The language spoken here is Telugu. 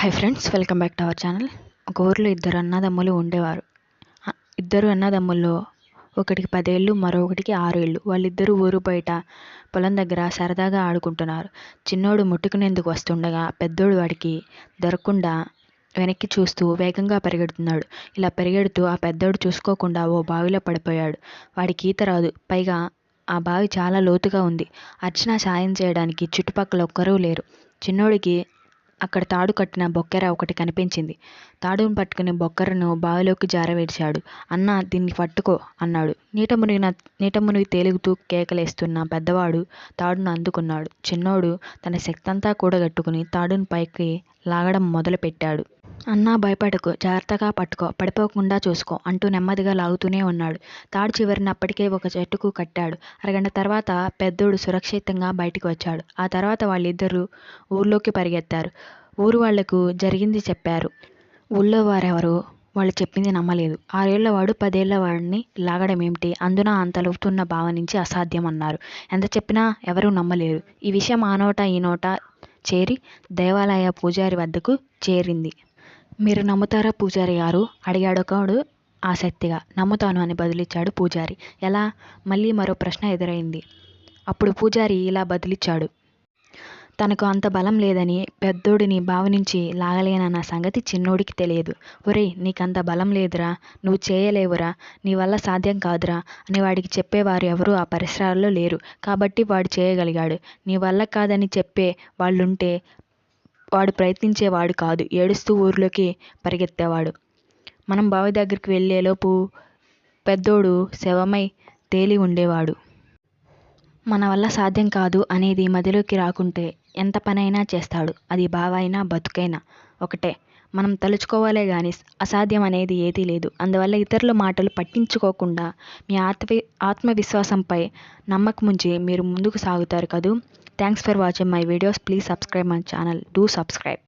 Hi friends welcome back to our channel ఒక ఊరిలో ఇద్దరు అన్నదమ్ములు ఉండేవారు ఇద్దరు అన్నదమ్ముల్లో ఒకటికి పదేళ్ళు మరొకటికి ఆరు ఏళ్ళు వాళ్ళిద్దరూ ఊరు బయట పొలం దగ్గర సరదాగా ఆడుకుంటున్నారు చిన్నోడు ముట్టుకునేందుకు వస్తుండగా పెద్దోడు వాడికి దొరకకుండా వెనక్కి చూస్తూ వేగంగా పరిగెడుతున్నాడు ఇలా పరిగెడుతూ ఆ పెద్దోడు చూసుకోకుండా ఓ బావిలో పడిపోయాడు వాడికి ఈత రాదు పైగా ఆ బావి చాలా లోతుగా ఉంది అర్చన సాయం చేయడానికి చుట్టుపక్కల ఒక్కరూ లేరు చిన్నోడికి అక్కడ తాడు కట్టిన బొక్కెర ఒకటి కనిపించింది తాడును పట్టుకుని బొక్కెరను బావిలోకి జారవేడ్చాడు అన్న దీన్ని పట్టుకో అన్నాడు నీట మునిగిన నీట మునిగి తేలుగుతూ కేకలేస్తున్న పెద్దవాడు తాడును అందుకున్నాడు చిన్నోడు తన శక్తంతా కూడగట్టుకుని తాడును పైకి లాగడం మొదలుపెట్టాడు అన్నా భయపడకు జాగ్రత్తగా పట్టుకో పడిపోకుండా చూసుకో అంటూ నెమ్మదిగా లాగుతూనే ఉన్నాడు తాడు చివరిని అప్పటికే ఒక చెట్టుకు కట్టాడు అరగంట తర్వాత పెద్దోడు సురక్షితంగా బయటికి వచ్చాడు ఆ తర్వాత వాళ్ళిద్దరూ ఊర్లోకి పరిగెత్తారు ఊరు వాళ్లకు జరిగింది చెప్పారు ఊళ్ళో వారెవరు వాళ్ళు చెప్పింది నమ్మలేదు ఆరేళ్ల వాడు పదేళ్ల వాడిని లాగడం ఏమిటి అందున అంత లోతున్న భావ నుంచి అసాధ్యం అన్నారు ఎంత చెప్పినా ఎవరూ నమ్మలేరు ఈ విషయం ఆ నోట ఈ నోట చేరి దేవాలయ పూజారి వద్దకు చేరింది మీరు నమ్ముతారా పూజారి గారు అడిగాడు ఒకడు ఆసక్తిగా నమ్ముతాను అని బదులిచ్చాడు పూజారి ఎలా మళ్ళీ మరో ప్రశ్న ఎదురైంది అప్పుడు పూజారి ఇలా బదిలిచ్చాడు తనకు అంత బలం లేదని పెద్దోడిని భావనించి నుంచి లాగలేనన్న సంగతి చిన్నోడికి తెలియదు ఒరేయ్ నీకంత బలం లేదురా నువ్వు చేయలేవురా నీ వల్ల సాధ్యం కాదురా అని వాడికి చెప్పేవారు ఎవరూ ఆ పరిసరాల్లో లేరు కాబట్టి వాడు చేయగలిగాడు నీ వల్ల కాదని చెప్పే వాళ్ళుంటే వాడు ప్రయత్నించేవాడు కాదు ఏడుస్తూ ఊర్లోకి పరిగెత్తేవాడు మనం బావి దగ్గరికి వెళ్ళేలోపు పెద్దోడు శవమై తేలి ఉండేవాడు మన వల్ల సాధ్యం కాదు అనేది మదిలోకి రాకుంటే ఎంత పనైనా చేస్తాడు అది బావైనా బతుకైనా ఒకటే మనం తలుచుకోవాలే కానీ అసాధ్యం అనేది ఏదీ లేదు అందువల్ల ఇతరుల మాటలు పట్టించుకోకుండా మీ ఆత్మ ఆత్మవిశ్వాసంపై నమ్మకముంచి మీరు ముందుకు సాగుతారు కదూ Thanks for watching my videos. Please subscribe my channel. Do subscribe.